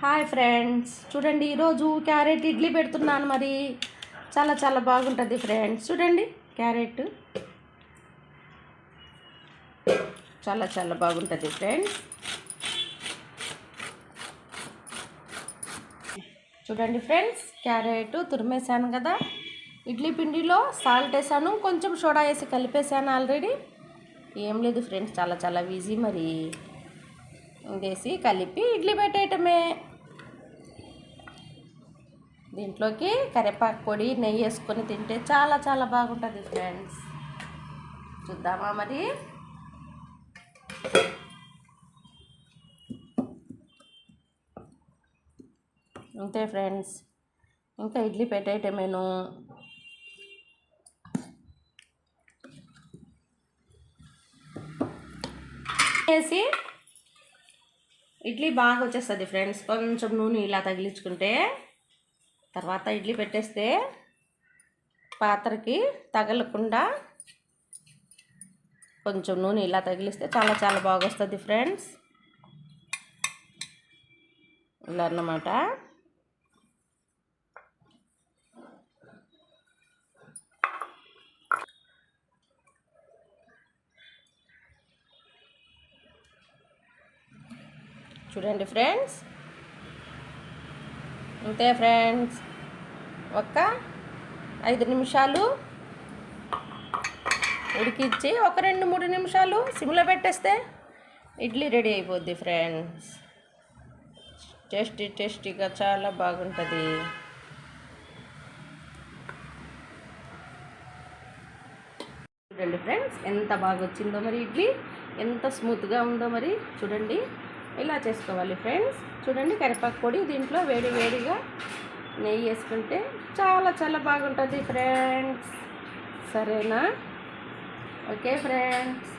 Hi friends. చూడండి ఈరోజు carrot idli పెడుతున్నాను మరి. చాలా చాలా బాగుంటుంది ఫ్రెండ్స్. చూడండి క్యారెట్. చాలా చాలా బాగుంటుంది ఫ్రెండ్స్. చూడండి ఫ్రెండ్స్ క్యారెట్ తురిమేసాను కదా. ఇడ్లీ పిండిలో సాల్ట్ వేసాను కొంచెం సోడా వేసి కలిపేసాను ఆల్రెడీ. ఏం లేదు ఫ్రెండ్స్ చాలా చాలా ఈజీ మరి. వేసి కలిపి ఇడ్లీ పెట్టేయటమే. దీంట్లోకి కరివేపాకు పొడి నెయ్యి వేసుకొని తింటే చాలా చాలా బాగుంటుంది ఫ్రెండ్స్. చూద్దామా మరి? అంతే ఫ్రెండ్స్. ఇంకా ఇడ్లీ పెట్టేయటమేను. వేసి ఇడ్లీ బాగా వచ్చేస్తుంది ఫ్రెండ్స్. కొంచెం నూనె ఇలా తగిలించుకుంటే తర్వాత ఇడ్లీ పెట్టేస్తే పాత్రకి తగలకుండా కొంచెం నూనె ఇలా తగిలిస్తే చాలా చాలా బాగా వస్తుంది ఫ్రెండ్స్. ఇలా అన్నమాట చూడండి ఫ్రెండ్స్. అంతే ఫ్రెండ్స్. ఒక ఐదు నిమిషాలు ఉడికించి ఒక రెండు మూడు నిమిషాలు సిమ్లో పెట్టేస్తే ఇడ్లీ రెడీ అయిపోద్ది ఫ్రెండ్స్. టేస్టీ టేస్టీగా చాలా బాగుంటుంది. చూడండి ఫ్రెండ్స్ ఎంత బాగా వచ్చిందో మరి ఇడ్లీ. ఎంత స్మూత్గా ఉందో మరి చూడండి. ఇలా చేసుకోవాలి ఫ్రెండ్స్. చూడండి కరివేపాకు పొడి దీంట్లో వేడి వేడిగా నెయ్యి వేసుకుంటే చాలా చాలా బాగుంటుంది ఫ్రెండ్స్. సరేనా? Okay friends.